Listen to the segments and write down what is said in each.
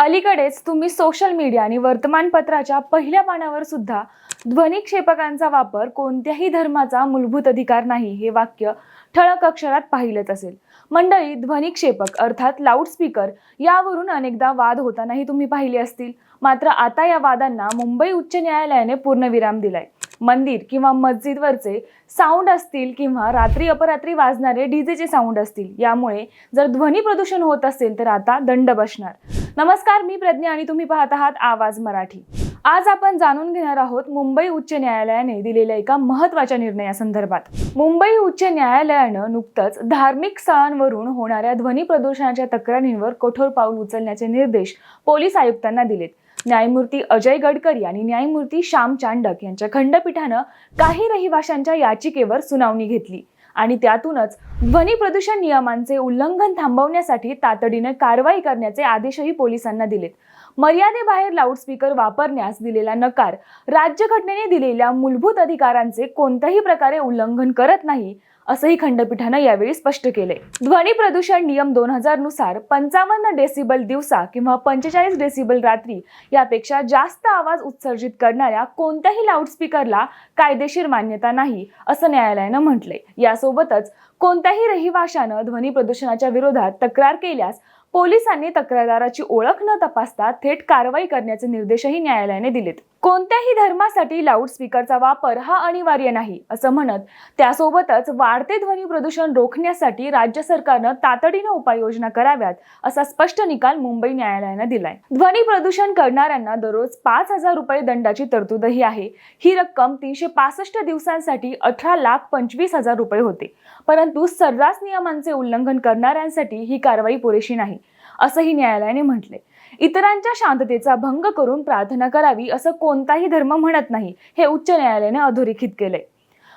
अलीकडेच तुम्ही social media आणि वर्तमानपत्राच्या पहिल्या पानावर सुद्धा ध्वनिक्षेपकांचा वापर कोणत्याही धर्माचा मूलभूत अधिकार नाही हे वाक्य ठळक अक्षरात पाहिलंच असेल. मंडळी ध्वनिक्षेपक अर्थात लाऊडस्पीकर यावरून अनेकदा वाद होतानाही तुम्ही पाहिले असतील. मात्र आता या वादांना मुंबई उच्च न्यायालयाने पूर्णविराम दिलाय. मंदिर किंवा मस्जिदवरचे साऊंड असतील किंवा रात्री अपरात्री वाजणारे डीजेचे साऊंड असतील यामुळे जर ध्वनी प्रदूषण होत असेल तर आता दंड बसणार. नमस्कार मी प्रज्ञा आणि तुम्ही पाहत आहात आवाज मराठी. आज आपण जाणून घेणार आहोत मुंबई उच्च न्यायालयाने दिलेल्या एका महत्त्वाच्या निर्णयासंदर्भात. मुंबई उच्च न्यायालयानं नुकतंच धार्मिक स्थळांवरून होणाऱ्या ध्वनी प्रदूषणाच्या तक्रारींवर कठोर पाऊल उचलण्याचे निर्देश पोलीस आयुक्तांना दिलेत. न्यायमूर्ती अजय गडकरी आणि न्यायमूर्ती श्याम चांडक यांच्या खंडपीठानं काही रहिवाशांच्या याचिकेवर सुनावणी घेतली. आणि त्यातूनच ध्वनी प्रदूषण नियमांचे उल्लंघन थांबवण्यासाठी तातडीने कारवाई करण्याचे आदेशही पोलिसांना दिलेत. मर्यादेबाहेर लाऊडस्पीकर वापरण्यास दिलेला नकार राज्यघटनेने दिलेल्या मूलभूत अधिकारांचे कोणत्याही प्रकारे उल्लंघन करत नाही असंही खंडपीठानं यावेळी स्पष्ट केले ध्वनी प्रदूषण नियम दोन हजारनुसार पंचावन्न डेसिबल दिवसा किंवा पंचेचाळीस डेसिबल रात्री यापेक्षा जास्त आवाज उत्सर्जित करणाऱ्या कोणत्याही लाऊडस्पीकरला कायदेशीर मान्यता नाही असं न्यायालयानं म्हटलंय. यासोबतच कोणत्याही रहिवाशानं ध्वनी प्रदूषणाच्या विरोधात तक्रार केल्यास पोलिसांनी तक्रारदाराची ओळख न तपासता थेट कारवाई करण्याचे निर्देशही न्यायालयाने दिलेत. कोणत्याही धर्मासाठी लाऊडस्पीकरचा वापर हा अनिवार्य नाही असं म्हणत त्यासोबतच वाढते ध्वनी प्रदूषण रोखण्यासाठी राज्य सरकारनं तातडीनं उपाययोजना कराव्यात असा स्पष्ट निकाल मुंबई न्यायालयानं दिलाय. ध्वनी प्रदूषण करणाऱ्यांना दररोज पाच हजार रुपये दंडाची तरतूदही आहे. ही रक्कम तीनशे पासष्ट दिवसांसाठी अठरा लाख पंचवीस हजार रुपये होते. परंतु सर्रास नियमांचे उल्लंघन करणाऱ्यांसाठी ही कारवाई पुरेशी नाही असंही न्यायालयाने म्हटले इतरांच्या शांततेचा भंग करून प्रार्थना करावी असं कोणताही धर्म म्हणत नाही हे उच्च न्यायालयाने अधोरेखित केले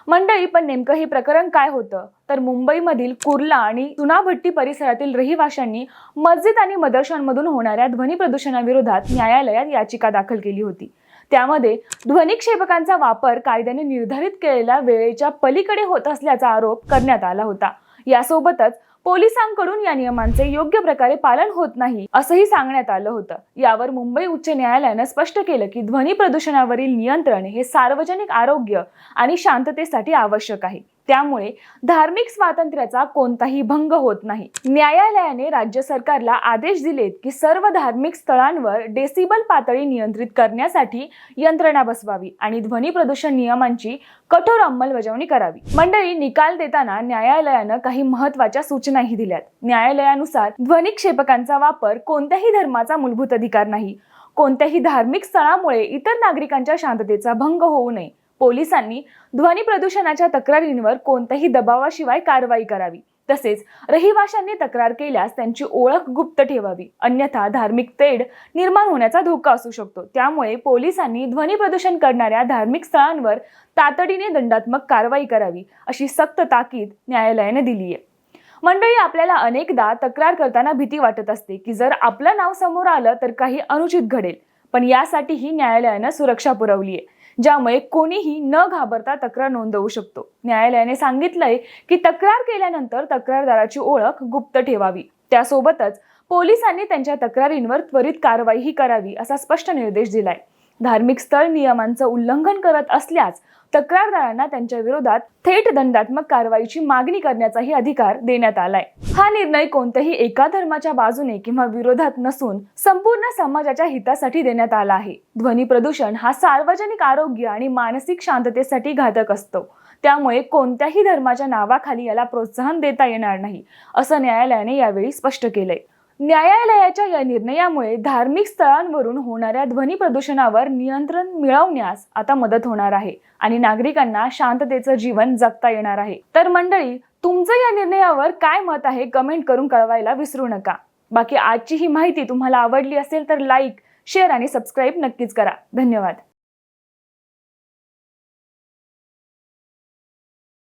मंडळी पण नेमकं हे प्रकरण काय होतं? तर मुंबईमधील कुर्ला आणि चुनाभट्टी परिसरातील रहिवाशांनी मस्जिद आणि मदरशांमधून होणाऱ्या ध्वनी प्रदूषणाविरोधात न्यायालयात याचिका दाखल केली होती. त्यामध्ये ध्वनिक्षेपकांचा वापर कायद्याने निर्धारित केलेल्या वेळेच्या पलीकडे होत असल्याचा आरोप करण्यात आला होता. यासोबतच पोलिसांकडून या नियमांचे योग्य प्रकारे पालन होत नाही असंही सांगण्यात आलं होतं. यावर मुंबई उच्च न्यायालयानं स्पष्ट केलं की ध्वनी प्रदूषणावरील नियंत्रण हे सार्वजनिक आरोग्य आणि शांततेसाठी आवश्यक आहे. त्यामुळे धार्मिक स्वातंत्र्याचा कोणताही भंग होत नाही. न्यायालयाने राज्य सरकारला आदेश दिलेत की सर्व धार्मिक स्थळांवर डेसिबल पातळी नियंत्रित करण्यासाठी यंत्रणा बसवावी आणि ध्वनी प्रदूषण नियमांची कठोर अंमलबजावणी करावी. मंडळी निकाल देताना न्यायालयानं काही महत्त्वाच्या सूचनाही दिल्यात. न्यायालयानुसार ध्वनिक्षेपकांचा वापर कोणत्याही धर्माचा मूलभूत अधिकार नाही. कोणत्याही धार्मिक स्थळामुळे इतर नागरिकांच्या शांततेचा भंग होऊ नये. पोलिसांनी ध्वनी प्रदूषणाच्या तक्रारींवर कोणत्याही दबावाशिवाय कारवाई करावी. तसेच रहिवाशांनी तक्रार केल्यास त्यांची ओळख गुप्त ठेवावी. अन्यथा धार्मिक तेढ निर्माण होण्याचा धोका असू शकतो. त्यामुळे पोलिसांनी ध्वनी प्रदूषण करणाऱ्या धार्मिक स्थळांवर तातडीने दंडात्मक कारवाई करावी अशी सक्त ताकीद न्यायालयाने दिली आहे. मंडळी आपल्याला अनेकदा तक्रार करताना भीती वाटत असते की जर आपलं नाव समोर आलं तर काही अनुचित घडेल. पण यासाठीही न्यायालयानं सुरक्षा पुरवली आहे. ज्यामुळे कोणीही न घाबरता तक्रार नोंदवू शकतो. न्यायालयाने सांगितलंय की तक्रार केल्यानंतर तक्रारदाराची ओळख गुप्त ठेवावी. त्यासोबतच पोलिसांनी त्यांच्या तक्रारींवर त्वरित कारवाईही करावी असा स्पष्ट निर्देश दिलाय. धार्मिक स्थळ नियमांचं उल्लंघन करत असल्यास तक्रारदारांना त्यांच्या विरोधात थेट दंडात्मक कारवाईची मागणी करण्याचाही अधिकार देण्यात आलाय. हा निर्णय कोणत्याही एका धर्माच्या बाजूने किंवा विरोधात नसून संपूर्ण समाजाच्या हितासाठी देण्यात आला आहे. ध्वनी प्रदूषण हा सार्वजनिक आरोग्य आणि मानसिक शांततेसाठी घातक असतो. त्यामुळे कोणत्याही धर्माच्या नावाखाली याला प्रोत्साहन देता येणार नाही असं न्यायालयाने यावेळी स्पष्ट केलंय. न्यायालयाच्या या निर्णयामुळे धार्मिक स्थळांवरून होणाऱ्या ध्वनी प्रदूषणावर नियंत्रण मिळवण्यास आता मदत होणार आहे आणि नागरिकांना शांततेचं जीवन जगता येणार आहे. तर मंडळी तुमचं या निर्णयावर काय मत आहे? कमेंट करून कळवायला विसरू नका. बाकी आजची ही माहिती तुम्हाला आवडली असेल तर लाईक शेअर आणि सबस्क्राईब नक्कीच करा. धन्यवाद.